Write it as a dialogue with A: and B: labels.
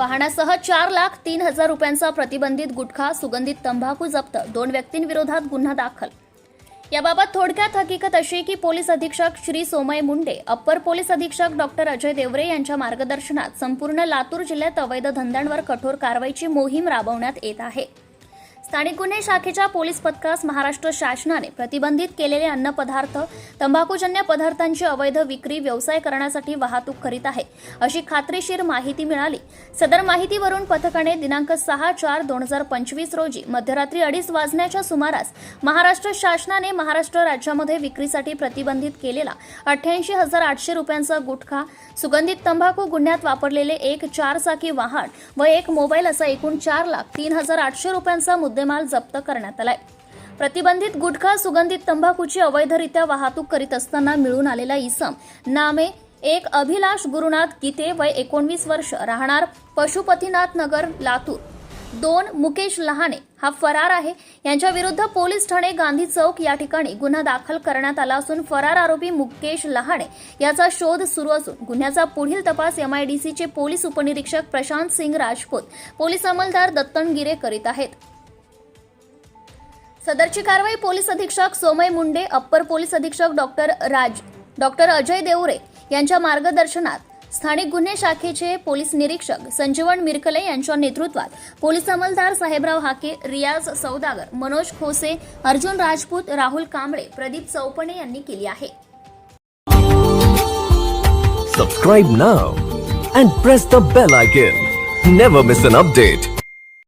A: वाहनासह चार लाख तीन हजार रुपयांचा प्रतिबंधित गुटखा सुगंधित तंबाखू जप्त दोन व्यक्तींविरोधात गुन्हा दाखल. याबाबत थोडक्यात हकीकत अशी की पोलीस अधीक्षक श्री सोमय मुंडे अप्पर पोलीस अधीक्षक डॉक्टर अजय देवरे यांच्या मार्गदर्शनात संपूर्ण लातूर जिल्ह्यात अवैध धंद्यांवर कठोर कारवाईची मोहीम राबवण्यात येत आहे. स्थानिक गुन्हे शाखेच्या पोलीस पथकास महाराष्ट्र शासनाने प्रतिबंधित केलेले अन्नपदार्थ तंबाखूजन्य पदार्थांची अवैध विक्री व्यवसाय करण्यासाठी वाहतूक करीत आहे अशी खात्रीशीर माहिती मिळाली. सदर माहितीवरून पथकाने दिनांक सहा चार दोन हजार पंचवीस रोजी मध्यरात्री अडीच वाजण्याच्या सुमारास महाराष्ट्र शासनाने महाराष्ट्र राज्यामध्ये विक्रीसाठी प्रतिबंधित केलेला अठ्ठ्याऐंशी हजार आठशे रुपयांचा गुटखा सुगंधित तंबाखू गुन्ह्यात वापरलेले एक चारचाकी वाहन व एक मोबाईल असा एकूण चार लाख तीन हजार आठशे रुपयांचा मुद्दा मुद्देमाल जप्त करण्यात आलाय. प्रतिबंधित गुटखा सुगंधित तंबाखूची अवैधरित्या वाहतूक करीत असताना मिळून आलेला इसम नामे एक अभिलाष गुरुनाथ गीते वय एकोणवीस वर्ष राहणार पशुपतीनाथ नगर लातूर. दोन मुकेश लहाने हा फरार आहे. यांच्या विरुद्ध पोलीस ठाणे गांधी चौक या ठिकाणी गुन्हा दाखल करण्यात आला असून फरार आरोपी मुकेश लहाणे याचा शोध सुरू असून गुन्ह्याचा पुढील तपास एमआयडीसीचे पोलीस उपनिरीक्षक प्रशांत सिंग राजपूत पोलीस अंमलदार दत्तन गिरे करीत आहेत. सदरची कारवाई पोलीस अधीक्षक सोमय मुंडे अप्पर पोलीस अधीक्षक डॉक्टर राज डॉक्टर अजय देवरे यांच्या मार्गदर्शनात स्थानिक गुन्हे शाखेचे पोलीस निरीक्षक संजीवन मिरकले यांच्या नेतृत्वात पोलीस अंमलदार साहेबराव हाके रियाज सौदागर मनोज खोसे अर्जुन राजपूत राहुल कांबळे प्रदीप चौपणे यांनी केली आहे.
B: Subscribe now and press the bell icon never miss an update